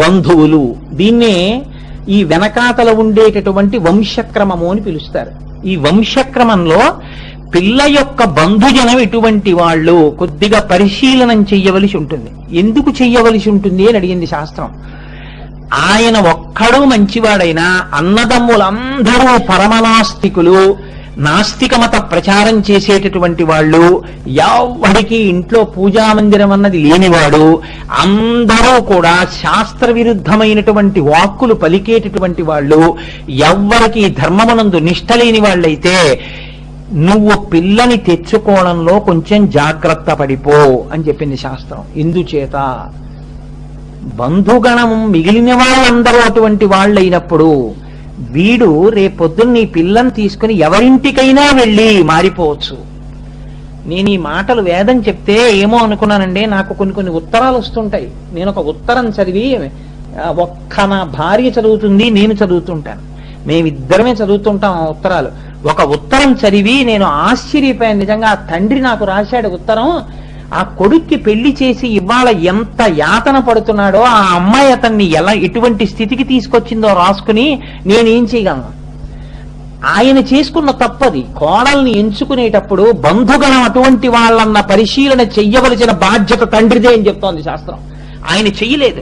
బంధువులు. దీన్నే ఈ వెనకాతల ఉండేటటువంటి వంశక్రమము అని పిలుస్తారు. ఈ వంశక్రమంలో పిల్ల యొక్క బంధుజనం ఎటువంటి వాళ్ళు కొద్దిగా పరిశీలనం చెయ్యవలసి ఉంటుంది. ఎందుకు చెయ్యవలసి ఉంటుంది అని అడిగింది శాస్త్రం. ఆయన ఒక్కడు మంచివాడైనా అన్నదమ్ములందరూ పరమనాస్తికులు నాస్తికమత ప్రచారం చేసేటటువంటి వాళ్ళు ఎవరికి ఇంట్లో పూజా మందిరం అన్నది లేనివాడు అందరూ కూడా శాస్త్ర విరుద్ధమైనటువంటి వాక్కులు పలికేటటువంటి వాళ్ళు ఎవ్వరికి ధర్మమునందు నిష్ట లేని వాళ్ళైతే నువ్వు పిల్లని తెచ్చుకోవడంలో కొంచెం జాగ్రత్త పడిపో అని చెప్పింది శాస్త్రం. ఇందుచేత బంధుగణం మిగిలిన వాళ్ళందరూ అటువంటి వాళ్ళైనప్పుడు వీడు రేపొద్దున్న నీ పిల్లని తీసుకుని ఎవరింటికైనా వెళ్ళి మారిపోవచ్చు. నేను ఈ మాటలు వేదం చెప్తే ఏమో అనుకున్నానండి నాకు కొన్ని కొన్ని ఉత్తరాలు వస్తుంటాయి. నేను ఒక ఉత్తరం చదివి ఒక్క నా భార్య చదువుతుంది నేను చదువుతుంటాను. మేమిద్దరమే చదువుతుంటాం ఆ ఉత్తరాలు. ఒక ఉత్తరం చదివి నేను ఆశ్చర్యపోయాను. నిజంగా ఆ తండ్రి నాకు రాశాడు ఉత్తరం ఆ కొడుక్కి పెళ్ళి చేసి ఇవాళ ఎంత యాతన పడుతున్నాడో ఆ అమ్మాయి అతన్ని ఎలా ఎటువంటి స్థితికి తీసుకొచ్చిందో రాసుకుని నేనేం చేయగలను? ఆయన చేసుకున్న తప్పది. కోడల్ని ఎంచుకునేటప్పుడు బంధుగణం అటువంటి వాళ్ళన్న పరిశీలన చెయ్యవలసిన బాధ్యత తండ్రిదే అని చెప్తోంది శాస్త్రం. ఆయన చెయ్యలేదు.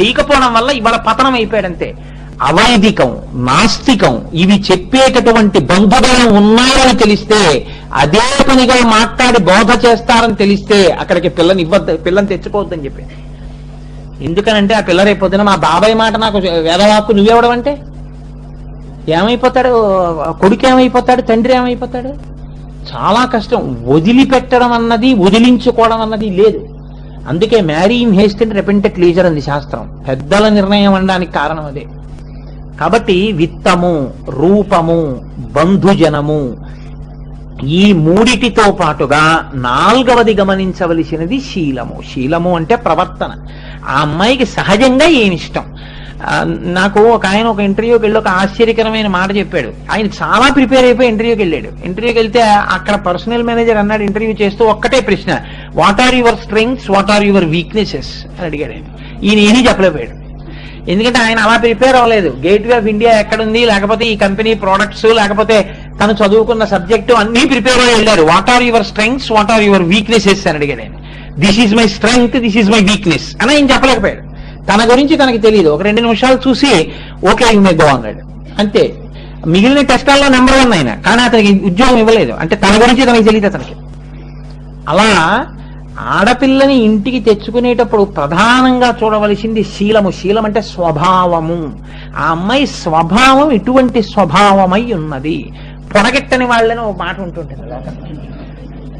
చేయకపోవడం వల్ల ఇవాళ పతనం అయిపోయాడంతే. అవైదికం నాస్తికం ఇవి చెప్పేటటువంటి బంధుగణం ఉన్నారని తెలిస్తే అదే పనిగా మాట్లాడి బోధ చేస్తారని తెలిస్తే అక్కడికి పిల్లని ఇవ్వద్దు పిల్లని తెచ్చుకోవద్దని చెప్పి. ఎందుకనంటే ఆ పిల్ల రేపు పొద్దున మా బాబాయ్ మాట నాకు వేదవాక్కు నువ్వెవడం అంటే ఏమైపోతాడు? కొడుకు ఏమైపోతాడు? తండ్రి ఏమైపోతాడు? చాలా కష్టం. వదిలిపెట్టడం అన్నది వదిలించుకోవడం అన్నది లేదు. అందుకే marry in haste and repented leisure అంది శాస్త్రం. పెద్దల నిర్ణయం అనడానికి కారణం అదే. కాబట్టి విత్తము రూపము బంధుజనము ఈ మూడిటితో పాటుగా నాల్గవది గమనించవలసినది శీలము. శీలము అంటే ప్రవర్తన. ఆ అమ్మాయికి సహజంగా ఏమిష్టం నాకు ఒక ఆయన ఒక ఇంటర్వ్యూకి వెళ్ళి ఒక ఆశ్చర్యకరమైన మాట చెప్పాడు. ఆయన చాలా ప్రిపేర్ అయిపోయి ఇంటర్వ్యూకి వెళ్ళాడు. ఇంటర్వ్యూకి వెళ్తే అక్కడ పర్సనల్ మేనేజర్ అన్నాడు ఇంటర్వ్యూ చేస్తూ ఒక్కటే ప్రశ్న what are your strengths what are your weaknesses అని అడిగాడు ఆయన. ఈయన ఏమీ చెప్పలేకపోయాడు. ఎందుకంటే ఆయన అలా ప్రిపేర్ అవ్వలేదు. గేట్వే ఆఫ్ ఇండియా ఎక్కడుంది? లేకపోతే ఈ కంపెనీ ప్రోడక్ట్స్ లేకపోతే తను చదువుకున్న సబ్జెక్టు అన్ని ప్రిపేర్ అయ్యి వెళ్ళారు what are your strengths what are your weaknesses అని అడిగా నేను this is my strength this is my weakness అని ఆయన చెప్పలేకపోయాడు. తన గురించి తనకి తెలియదు ఒక రెండు నిమిషాలు చూసి ఓకే యూ మే గో అన్నాడు అంతే. మిగిలిన టెస్టాల్లో నెంబర్ వన్ ఆయన. కానీ అతనికి ఉద్యోగం ఇవ్వలేదు. అంటే తన గురించి తనకి తెలియదు అతనికి. అలా ఆడపిల్లని ఇంటికి తెచ్చుకునేటప్పుడు ప్రధానంగా చూడవలసింది శీలము. శీలం అంటే స్వభావము. ఆ అమ్మాయి స్వభావం ఇటువంటి స్వభావమై ఉన్నది. పొడగిట్టని వాళ్ళని ఒక మాట ఉంటుంటుంది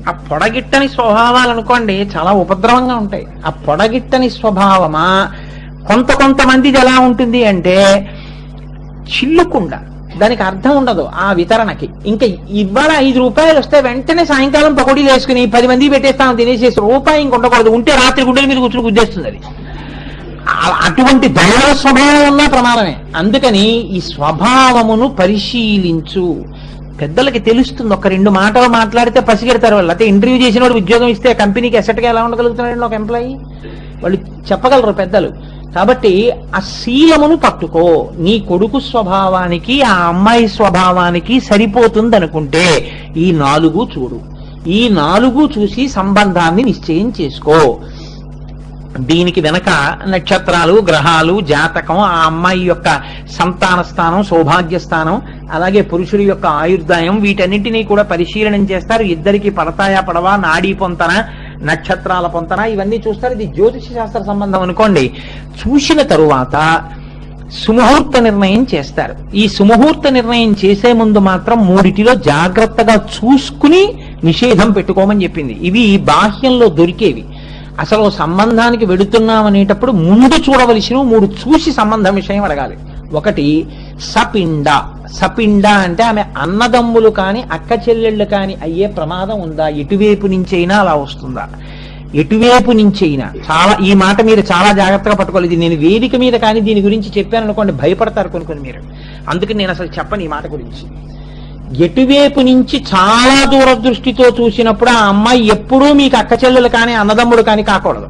ఆ పొడగిట్టని స్వభావాలు అనుకోండి చాలా ఉపద్రవంగా ఉంటాయి. ఆ పొడగిట్టని స్వభావమా కొంత కొంతమందిది ఎలా ఉంటుంది అంటే చిల్లుకుండా. దానికి అర్థం ఉండదు ఆ వితరణకి. ఇంకా ఇవాళ ఐదు రూపాయలు వస్తే వెంటనే సాయంకాలం పకోడీలు వేసుకుని పది మంది పెట్టేస్తాం తినేసేసి రూపాయి ఇంక ఉండకూడదు. ఉంటే రాత్రి గుండెల మీద కూర్చుని గుద్దేస్తుంది అది. అటువంటి దైవ స్వభావం ప్రమాదమే. అందుకని ఈ స్వభావమును పరిశీలించు. పెద్దలకి తెలుస్తుంది ఒక రెండు మాటలు మాట్లాడితే పసిగెడతారు వాళ్ళు. అయితే ఇంటర్వ్యూ చేసిన వాడు ఉద్యోగం ఇస్తే కంపెనీకి ఎసెట్గా ఎలా ఉండగలుగుతున్నాడు ఒక ఎంప్లాయీ వాళ్ళు చెప్పగలరు పెద్దలు. కాబట్టి ఆ శీలమును పట్టుకో. నీ కొడుకు స్వభావానికి ఆ అమ్మాయి స్వభావానికి సరిపోతుంది అనుకుంటే ఈ నాలుగు చూడు. ఈ నాలుగు చూసి సంబంధాన్ని నిశ్చయం చేసుకో. దీనికి వెనక నక్షత్రాలు గ్రహాలు జాతకం ఆ అమ్మాయి యొక్క సంతాన స్థానం సౌభాగ్య స్థానం అలాగే పురుషుడి యొక్క ఆయుర్దాయం వీటన్నింటినీ కూడా పరిశీలనం చేస్తారు. ఇద్దరికి పడతాయా పడవా నాడీ పొంతన నక్షత్రాల పొంతన ఇవన్నీ చూస్తారు. ఇది జ్యోతిష శాస్త్ర సంబంధం అనుకోండి. చూసిన తరువాత సుముహూర్త నిర్ణయం చేస్తారు. ఈ సుముహూర్త నిర్ణయం చేసే ముందు మాత్రం మూడిటిలో జాగ్రత్తగా చూసుకుని నిషేధం పెట్టుకోమని చెప్పింది. ఇవి బాహ్యంలో దొరికేవి. అసలు సంబంధానికి వెడుతున్నాం అనేటప్పుడు ముందు చూడవలసిన మూడు చూసి సంబంధం విషయం అడగాలి. ఒకటి సపిండ. సపిండ అంటే ఆమె అన్నదమ్ములు కానీ అక్క చెల్లెళ్ళు కానీ అయ్యే ప్రమాదం ఉందా? ఎటువైపు నుంచైనా అలా వస్తుందా? ఎటువైపు నుంచైనా. చాలా ఈ మాట మీరు చాలా జాగ్రత్తగా పట్టుకోలేదు నేను వేదిక మీద కానీ దీని గురించి చెప్పాను అనుకోండి భయపడతారు కొన్ని కొన్ని మీరు. అందుకని నేను అసలు చెప్పను ఈ మాట గురించి. ఎటువైపు నుంచి చాలా దూరదృష్టితో చూసినప్పుడు ఆ అమ్మాయి ఎప్పుడూ మీకు అక్క చెల్లెలు కానీ అన్నదమ్ముడు కానీ కాకూడదు.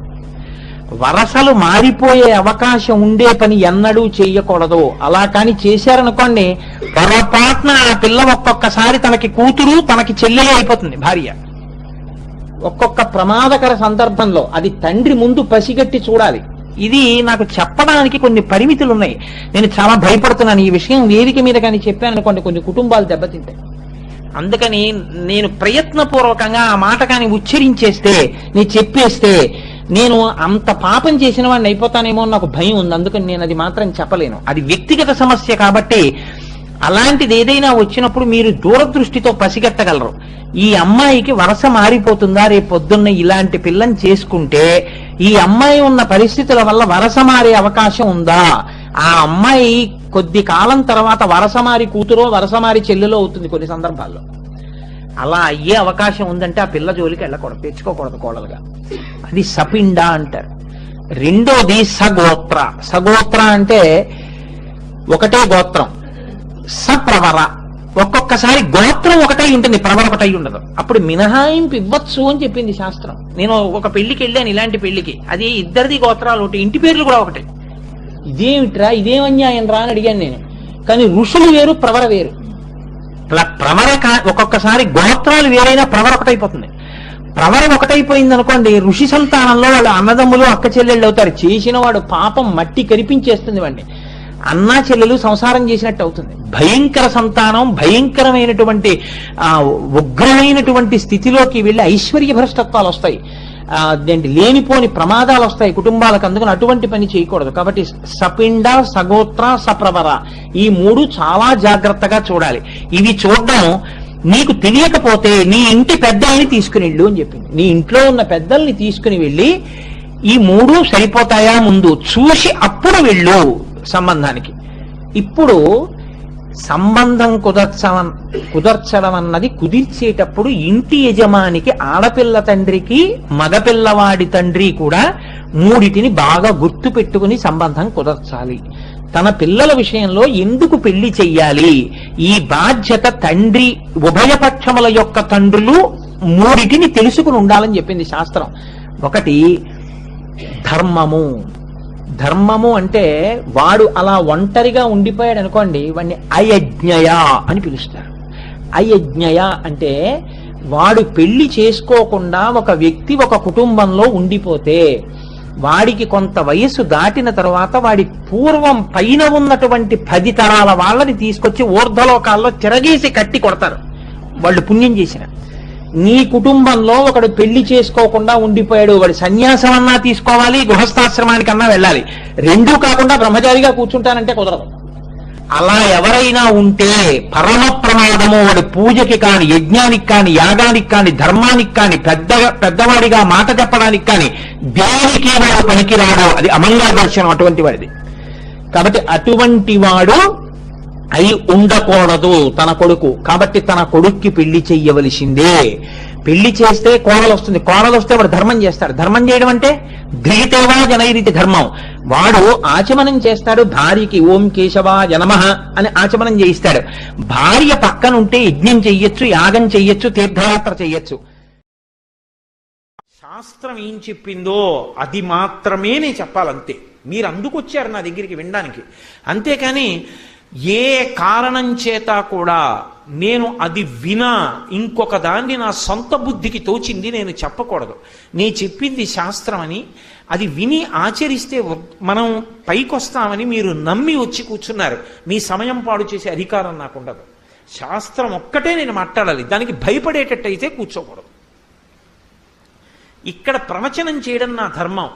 వరసలు మారిపోయే అవకాశం ఉండే పని ఎన్నడూ చేయకూడదు అలా కాని చేశారనుకోండి పొరపాటున ఆ పిల్ల ఒక్కొక్కసారి తనకి కూతురు తనకి చెల్లెలు అయిపోతుంది భార్య. ఒక్కొక్క ప్రమాదకర సందర్భంలో అది తండ్రి ముందు పసిగట్టి చూడాలి. ఇది నాకు చెప్పడానికి కొన్ని పరిమితులు ఉన్నాయి నేను చాలా భయపడుతున్నాను ఈ విషయం వేదిక మీద కానీ చెప్పాను అనుకోండి కొన్ని కుటుంబాలు దెబ్బతింటాయి. అందుకని నేను ప్రయత్నపూర్వకంగా ఆ మాట కానీ ఉచ్చరించేస్తే నేను చెప్పేస్తే నేను అంత పాపం చేసిన వాడిని అయిపోతానేమో అని నాకు భయం ఉంది. అందుకని నేను అది మాత్రం చెప్పలేను. అది వ్యక్తిగత సమస్య కాబట్టి అలాంటిది ఏదైనా వచ్చినప్పుడు మీరు దూరదృష్టితో పసిగట్టగలరు. ఈ అమ్మాయికి వరస మారిపోతుందా? రేపు పొద్దున్న ఇలాంటి పిల్లని చేసుకుంటే ఈ అమ్మాయి ఉన్న పరిస్థితుల వల్ల వరస మారే అవకాశం ఉందా? ఆ అమ్మాయి కొద్ది కాలం తర్వాత వరసమారి కూతురో వరసమారి చెల్లెలో అవుతుంది కొన్ని సందర్భాల్లో. అలా అయ్యే అవకాశం ఉందంటే ఆ పిల్ల జోలికి వెళ్ళకూడదు తెచ్చుకోకూడదు కోడలుగా. అది సపిండ అంటారు. రెండోది సగోత్ర. సగోత్ర అంటే ఒకటే గోత్రం. సప్రవర. ఒక్కొక్కసారి గోత్రం ఒకటై ఉంటుంది ప్రవర ఒకటై ఉండదు. అప్పుడు మినహాయింపు ఇవ్వచ్చు అని చెప్పింది శాస్త్రం. నేను ఒక పెళ్ళికి వెళ్ళాను ఇలాంటి పెళ్ళికి. అది ఇద్దరిది గోత్రాలు ఒకటి ఇంటి పేర్లు కూడా ఒకటి. ఇదేమిట్రా ఇదేం అన్యాయం రా అని అడిగాను నేను. కానీ ఋషులు వేరు ప్రవర వేరు. ప్ర- ప్రవర ఒక్కొక్కసారి గోత్రాలు వేరైనా ప్రవర ఒకటైపోతుంది. ప్రవర ఒకటైపోయింది అనుకోండి ఋషి సంతానంలో వాళ్ళు అన్నదమ్ములు అక్క చెల్లెళ్ళు అవుతారు. చేసిన వాడు పాపం మట్టి కరిపించేస్తుంది వాడిని. అన్నా చెల్లెలు సంసారం చేసినట్టు అవుతుంది. భయంకర సంతానం భయంకరమైనటువంటి ఆ ఉగ్రమైనటువంటి స్థితిలోకి వెళ్ళి ఐశ్వర్య భ్రష్టత్వాలు వస్తాయి అదేంటి లేనిపోని ప్రమాదాలు వస్తాయి కుటుంబాలకు అందుకని అటువంటి పని చేయకూడదు. కాబట్టి సపిండ సగోత్ర సప్రవర ఈ మూడు చాలా జాగ్రత్తగా చూడాలి. ఇవి చూడడం నీకు తెలియకపోతే నీ ఇంటి పెద్దల్ని తీసుకుని వెళ్ళు అని చెప్పింది. నీ ఇంట్లో ఉన్న పెద్దల్ని తీసుకుని వెళ్ళి ఈ మూడు సరిపోతాయా ముందు చూసి అప్పుడు వెళ్ళు. సంబంధానికి. ఇప్పుడు సంబంధం కుదర్చడం కుదర్చడం అన్నది కుదిర్చేటప్పుడు ఇంటి యజమానికి ఆడపిల్ల తండ్రికి మగపిల్లవాడి తండ్రి కూడా మూడిటిని బాగా గుర్తు పెట్టుకుని సంబంధం కుదర్చాలి. తన పిల్లల విషయంలో ఎందుకు పెళ్ళి చెయ్యాలి? ఈ బాధ్యత తండ్రి ఉభయపక్షముల యొక్క తండ్రులు మూడిటిని తెలుసుకుని ఉండాలని చెప్పింది శాస్త్రం. ఒకటి ధర్మము. ధర్మము అంటే వాడు అలా ఒంటరిగా ఉండిపోయాడు అనుకోండి వాడిని అయజ్ఞయ అని పిలుస్తారు. అయజ్ఞయ అంటే వాడు పెళ్ళి చేసుకోకుండా ఒక వ్యక్తి ఒక కుటుంబంలో ఉండిపోతే వాడికి కొంత వయస్సు దాటిన తర్వాత వాడి పూర్వం పైన ఉన్నటువంటి పది తరాల వాళ్ళని తీసుకొచ్చి ఊర్ధలోకాల్లో తిరగేసి కట్టి కొడతారు. వాళ్ళు పుణ్యం చేసిన. నీ కుటుంబంలో ఒకడు పెళ్ళి చేసుకోకుండా ఉండిపోయాడు వాడు సన్యాసం అన్నా తీసుకోవాలి గృహస్థాశ్రమానికన్నా వెళ్ళాలి. రెండూ కాకుండా బ్రహ్మచారిగా కూర్చుంటానంటే కుదరదు. అలా ఎవరైనా ఉంటే పరమ ప్రమాదము వాడి పూజకి కాని యజ్ఞానికి కాని యాగానికి కాని ధర్మానికి కాని పెద్ద పెద్దవాడిగా మాట చెప్పడానికి కాని దేనికి వాడు పనికిరాడు? అది అమంగళ దర్శనం అటువంటి వాడిది కాబట్టి అటువంటి వాడు అయి ఉండకూడదు తన కొడుకు. కాబట్టి తన కొడుక్కి పెళ్ళి చెయ్యవలసిందే. పెళ్ళి చేస్తే కోడలు వస్తుంది. కోడలు వస్తే వాడు ధర్మం చేస్తాడు. ధర్మం చేయడం అంటే ధృతేవా జనైరితి ధర్మం. వాడు ఆచమనం చేస్తాడు. భార్యకి ఓం కేశవా జనమ అని ఆచమనం చేయిస్తాడు. భార్య పక్కనుంటే యజ్ఞం చెయ్యొచ్చు యాగం చెయ్యొచ్చు తీర్థయాత్ర చెయ్యొచ్చు. శాస్త్రం ఏం చెప్పిందో అది మాత్రమే నేను చెప్పాలంతే. మీరు అందుకు వచ్చారు నా దగ్గరికి వినడానికి. అంతేకాని ఏ కారణం చేత కూడా నేను అది వినా ఇంకొక దాన్ని నా సొంత బుద్ధికి తోచింది నేను చెప్పకూడదు. నేను చెప్పింది శాస్త్రం అని అది విని ఆచరిస్తే మనం పైకొస్తామని మీరు నమ్మి వచ్చి కూర్చున్నారు. మీ సమయం పాడు చేసే అధికారం నాకు ఉండదు శాస్త్రం ఒక్కటే నేను మాట్లాడాలి. దానికి భయపడేటట్టయితే కూర్చోకూడదు. ఇక్కడ ప్రవచనం చేయడం నా ధర్మం.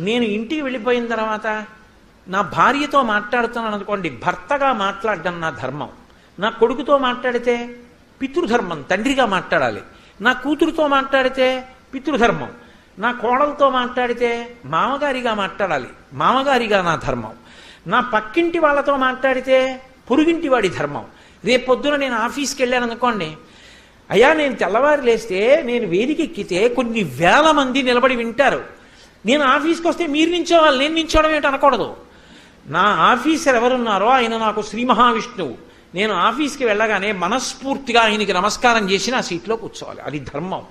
నేను ఇంటికి వెళ్ళిపోయిన తర్వాత నా భార్యతో మాట్లాడుతున్నాను అనుకోండి భర్తగా మాట్లాడడం నా ధర్మం. నా కొడుకుతో మాట్లాడితే పితృధర్మం తండ్రిగా మాట్లాడాలి. నా కూతురుతో మాట్లాడితే పితృధర్మం. నా కోడలతో మాట్లాడితే మామగారిగా మాట్లాడాలి. మామగారిగా నా ధర్మం. నా పక్కింటి వాళ్ళతో మాట్లాడితే పొరుగింటి వాడి ధర్మం. రేపొద్దున నేను ఆఫీస్కి వెళ్ళాను అనుకోండి అయ్యా నేను తెల్లవారు లేస్తే నేను వేదికెక్కితే కొన్ని వేల మంది నిలబడి వింటారు. నేను ఆఫీస్కి వస్తే మీరు నించోవాలి నేను నించోవడం ఏంటి అనకూడదు. నా ఆఫీసర్ ఎవరున్నారో ఆయన నాకు శ్రీ మహావిష్ణువు. నేను ఆఫీస్కి వెళ్ళగానే మనస్ఫూర్తిగా ఆయనకి నమస్కారం చేసి నా సీట్లో కూర్చోవాలి. అది ధర్మం.